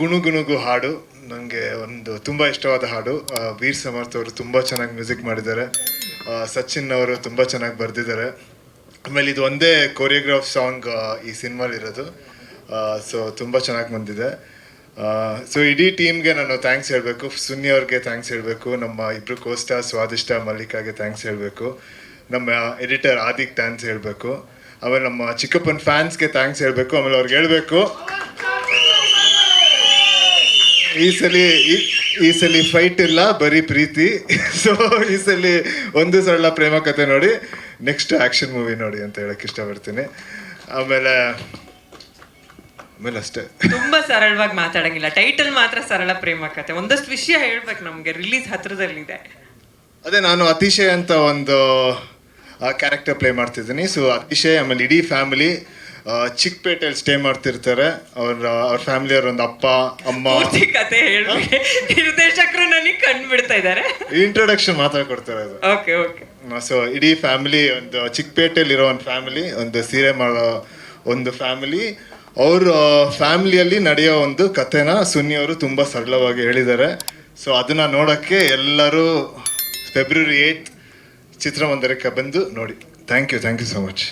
ಗುಣು ಗುಣುಗು ಹಾಡು ನನಗೆ ಒಂದು ತುಂಬ ಇಷ್ಟವಾದ ಹಾಡು. ವೀರ್ ಸಮರ್ಥ್ ಅವರು ತುಂಬ ಚೆನ್ನಾಗಿ ಮ್ಯೂಸಿಕ್ ಮಾಡಿದ್ದಾರೆ. ಸಚಿನ್ ಅವರು ತುಂಬ ಚೆನ್ನಾಗಿ ಬರೆದಿದ್ದಾರೆ. ಆಮೇಲೆ ಇದು ಒಂದೇ ಕೊರಿಯೋಗ್ರಾಫ್ ಸಾಂಗ್ ಈ ಸಿನಿಮಾಲಿರೋದು ಸೊ ತುಂಬ ಚೆನ್ನಾಗಿ ಬಂದಿದೆ. ಸೊ ಇಡೀ ಟೀಮ್ಗೆ ನಾನು ಥ್ಯಾಂಕ್ಸ್ ಹೇಳಬೇಕು. ಸುನ್ನಿ ಅವ್ರಿಗೆ ಥ್ಯಾಂಕ್ಸ್ ಹೇಳಬೇಕು. ನಮ್ಮ ಇಬ್ಬರು ಕೋಸ್ಟ ಸ್ವಾದಿಷ್ಟ ಮಲ್ಲಿಕಾಗೆ ಥ್ಯಾಂಕ್ಸ್ ಹೇಳಬೇಕು. ನಮ್ಮ ಎಡಿಟರ್ ಆದಿಕ್ ಥ್ಯಾಂಕ್ಸ್ ಹೇಳಬೇಕು. ಆಮೇಲೆ ನಮ್ಮ ಚಿಕ್ಕಪ್ಪನ ಫ್ಯಾನ್ಸ್ಗೆ ಥ್ಯಾಂಕ್ಸ್ ಹೇಳಬೇಕು. ಆಮೇಲೆ ಅವ್ರಿಗೆ ಹೇಳಬೇಕು. ಈ ಸಲ ಈ- ಸಲ ಫೈಟ್ ಇಲ್ಲ ಬರೀ ಪ್ರೀತಿ. ಸೊ ಈ ಸಲ ಒಂದು ಸರಳ ಪ್ರೇಮ ಕತೆ ನೋಡಿ. ನೆಕ್ಸ್ಟ್ ಆಕ್ಷನ್ ಮೂವಿ ನೋಡಿ ಅಂತ ಹೇಳಕ್ ಇಷ್ಟಪಡ್ತೀನಿ. ಆಮೇಲೆ ಆಮೇಲೆ ಅಷ್ಟೇ. ತುಂಬಾ ಸರಳವಾಗಿ ಮಾತಾಡಂಗಿಲ್ಲ. ಟೈಟಲ್ ಮಾತ್ರ ಸರಳ ಪ್ರೇಮ ಕತೆ. ಒಂದಷ್ಟು ವಿಷಯ ಹೇಳ್ಬೇಕು ನಮ್ಗೆ. ರಿಲೀಸ್ ಹತ್ರದಲ್ಲಿದೆ. ಅದೇ ನಾನು ಅತಿಶಯ ಅಂತ ಒಂದು ಕ್ಯಾರೆಕ್ಟರ್ ಪ್ಲೇ ಮಾಡ್ತಿದ್ದೀನಿ. ಸೊ ಅತಿಶಯ ಆಮೇಲೆ ಇಡೀ ಫ್ಯಾಮಿಲಿ ಚಿಕ್ಕಪೇಟೆಯಲ್ಲಿ ಸ್ಟೇ ಮಾಡ್ತಿರ್ತಾರೆ. ಅವ್ರ ಅವ್ರ ಫ್ಯಾಮಿಲಿಯವ್ರ ಒಂದು ಅಪ್ಪ ಅಮ್ಮ. ಪೂರ್ತಿ ಕತೆ ನಿರ್ದೇಶಕರು ನನಗೆ ಕಂಡ್ಬಿಡ್ತಾ ಇದ್ದಾರೆ. ಇಂಟ್ರೊಡಕ್ಷನ್ ಮಾತ್ರ ಕೊಡ್ತಾರೆ ಅದು ಓಕೆ ಓಕೆ ಸೊ ಇಡೀ ಫ್ಯಾಮಿಲಿ ಒಂದು ಚಿಕ್ಕಪೇಟೆಯಲ್ಲಿರೋ ಒಂದು ಫ್ಯಾಮಿಲಿ ಒಂದು ಸೀರೆ ಮಾಡೋ ಒಂದು ಫ್ಯಾಮಿಲಿ ಅವ್ರ ಫ್ಯಾಮಿಲಿಯಲ್ಲಿ ನಡೆಯೋ ಒಂದು ಕಥೆನ ಸುನ್ನಿ ಅವರು ತುಂಬ ಸರಳವಾಗಿ ಹೇಳಿದ್ದಾರೆ. ಸೊ ಅದನ್ನ ನೋಡೋಕ್ಕೆ ಎಲ್ಲರೂ ಫೆಬ್ರವರಿ ಏಯ್ಟ್ ಚಿತ್ರಮಂದಿರಕ್ಕೆ ಬಂದು ನೋಡಿ. Thank you thank you so much